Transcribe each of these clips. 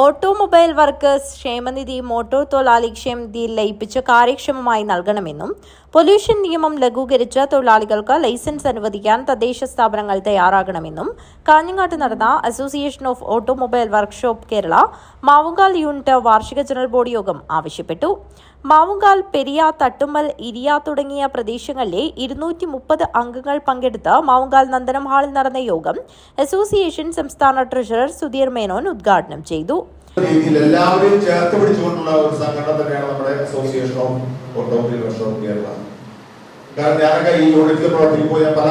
Automobile workers ക്ഷേമനിധി motor തൊഴിലാളി ക്ഷേമനിധി ലയിപ്പിച്ച് കാര്യക്ഷമമായി നൽകണമെന്നും പൊല്യൂഷൻ നിയമം ലഘൂകരിച്ച് തൊഴിലാളികൾക്ക് ലൈസൻസ് അനുവദിക്കാൻ തദ്ദേശ സ്ഥാപനങ്ങൾ തയ്യാറാകണമെന്നും കാഞ്ഞങ്ങാട്ട് നടന്ന association of automobile workshop Kerala Mavungal unit വാർഷിക ജനറൽ ബോഡി യോഗം ആവശ്യപ്പെട്ടു. മാവുങ്കാൽ പെരിയ തട്ടുമ്മൽ ഇരിയ തുടങ്ങിയ പ്രദേശങ്ങളിലെ ഇരുന്നൂറ്റി മുപ്പത് അംഗങ്ങൾ പങ്കെടുത്ത മാവുങ്കാൽ നന്ദനം ഹാളിൽ നടന്ന യോഗം അസോസിയേഷൻ സംസ്ഥാന ട്രഷറർ സുധീർ മേനോൻ ഉദ്ഘാടനം ചെയ്തു. രീതിയിൽ എല്ലാവരെയും ചേർത്ത് പിടിച്ചുകൊണ്ടുള്ള ഒരു സംഘടന തന്നെയാണ് നമ്മുടെ association of automobile workshop Kerala. കാരണം ഞാനൊക്കെ ഈ യൂണിറ്റിൽ പ്രവർത്തിക്കുമ്പോൾ ഞാൻ പല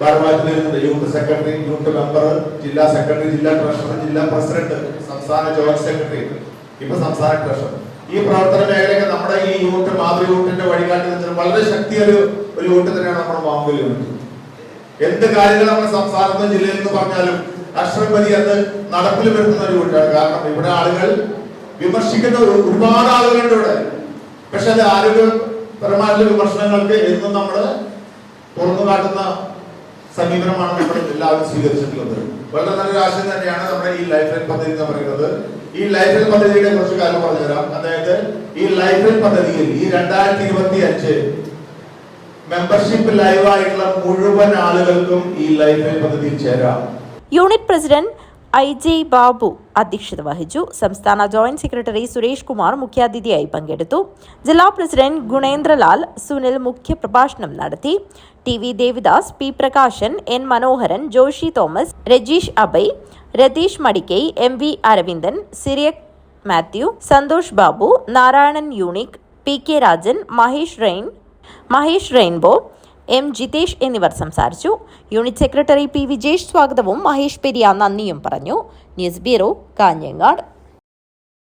ഭാരവാഹികളിൽ യൂത്ത് സെക്രട്ടറി യൂത്ത് മെമ്പർ ജില്ലാ സെക്രട്ടറി ജില്ലാ ട്രഷറർ ജില്ലാ പ്രസിഡന്റ് സംസ്ഥാന ജോയിന്റ് സെക്രട്ടറി ഇപ്പൊ സംസ്ഥാന ട്രഷറർ. ഈ പ്രവർത്തന മേഖലയൊക്കെ നമ്മുടെ ഈ യൂണിറ്റ് മാതൃ യൂണിറ്റിന്റെ വഴികാട്ടി വളരെ ശക്തിയൊരു ഒരു യൂണിറ്റ് തന്നെയാണ് നമ്മുടെ മാമ്പൽ യൂണിറ്റ് എന്ത് കാര്യങ്ങൾ നമ്മുടെ സംസ്ഥാനത്തും ജില്ലയിൽ നിന്ന് പറഞ്ഞാലും അക്ഷരപതി അത് നടപ്പിൽ വരുത്തുന്ന ഒരു കൂട്ടാണ് കാരണം ഇവിടെ ആളുകൾ വിമർശിക്കുന്ന ഒരുപാട് ആളുകളുണ്ട് ഇവിടെ. പക്ഷെ അത് ആരോഗ്യപരമായിട്ടുള്ള വിമർശനങ്ങൾക്ക് എന്നും നമ്മൾ തുറന്നു കാട്ടുന്ന സമീപനമാണ് നമ്മൾ എല്ലാവരും സ്വീകരിച്ചിട്ടുള്ളത്. വളരെ നല്ലൊരു ആശയം തന്നെയാണ് നമ്മുടെ ഈ ലൈഫ് ലൈൻ പദ്ധതി എന്ന് പറയുന്നത്. ഈ ലൈഫ് ലൈൻ പദ്ധതിയുടെ കുറച്ച് കാര്യം പറഞ്ഞുതരാം. അതായത് ഈ ലൈഫ് ലൈൻ പദ്ധതിയിൽ ഈ രണ്ടായിരത്തി ഇരുപത്തി അഞ്ച് മെമ്പർഷിപ്പ് ലൈവ് ആയിട്ടുള്ള മുഴുവൻ ആളുകൾക്കും ഈ ലൈഫ് ലൈൻ പദ്ധതിയിൽ ചേരാം. Unit president I J Babu അധ്യക്ഷത വഹിച്ചു. സംസ്ഥാന ജോയിന്റ് സെക്രട്ടറി സുരേഷ് കുമാർ മുഖ്യാതിഥിയായി പങ്കെടുത്തു. ജില്ലാ പ്രസിഡന്റ് ഗുണേന്ദ്രലാൽ സുനിൽ മുഖ്യപ്രഭാഷണം നടത്തി. T V Devidas P Prakashan N Manoharan Joshi Thomas Rajeesh Abai Ratheesh Madikai M V Aravindan Cyriac Matthew Santhosh Babu Narayanan unique P K Rajan Mahesh rain Mahesh rainbow M Jithesh എന്നിവർ സംസാരിച്ചു. Unit secretary P Vijesh സ്വാഗതവും മഹേഷ് പെരിയ നന്ദിയും പറഞ്ഞു. News bureau Kanhangad.